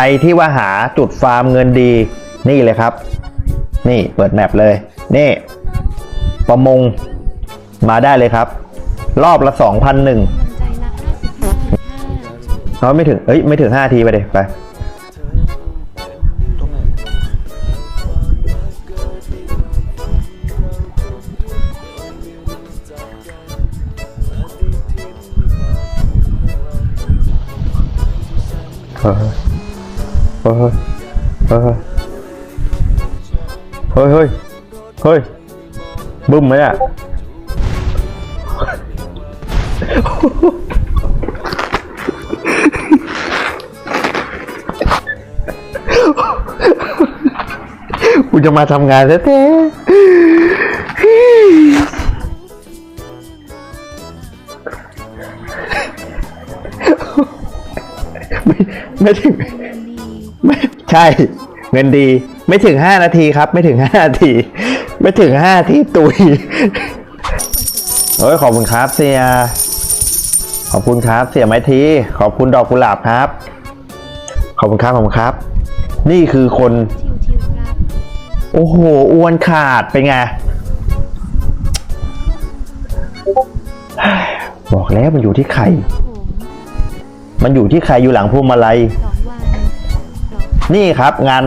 รที่ว่าหาจุดฟาร์มเงินดีนี่เลยครับ นี่เปิดแมปเลย นี่ ประมงมาได้เลยครับ รอบละสองพันหนึ่งเขาไม่ถึง เอ้ย ไม่ถึงห้าทีไปเด็ไปเฮ้ยเฮ้ยเฮ้ยเฮ้ยเฮ้ยเฮ้ยบึ้มไหมอะกูจะมาทำงานแท้ๆไม่ไม่ถึงเงินดี ไม่ใช่ เงินดี ไม่ถึงห้านาทีครับ ไม่ถึงห้านาที ไม่ถึงห้านาทีตุยเฮ้ยขอบคุณครับเสีย ขอบคุณครับ เสียไม้ที ขอบคุณดอกกุหลาบครับ ขอบคุณครับขอบคุณครับ นี่คือคนทิวทิวครับโอ้โหอ้วนขาดเป็นไงบอกแล้วมันอยู่ที่ไข่ผมมันอยู่ที่ไข่อยู่หลังพวงมาลัยสองวันดอก นี่ครับงาน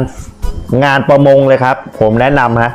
งานประมงเลยครับ ผมแนะนำฮะ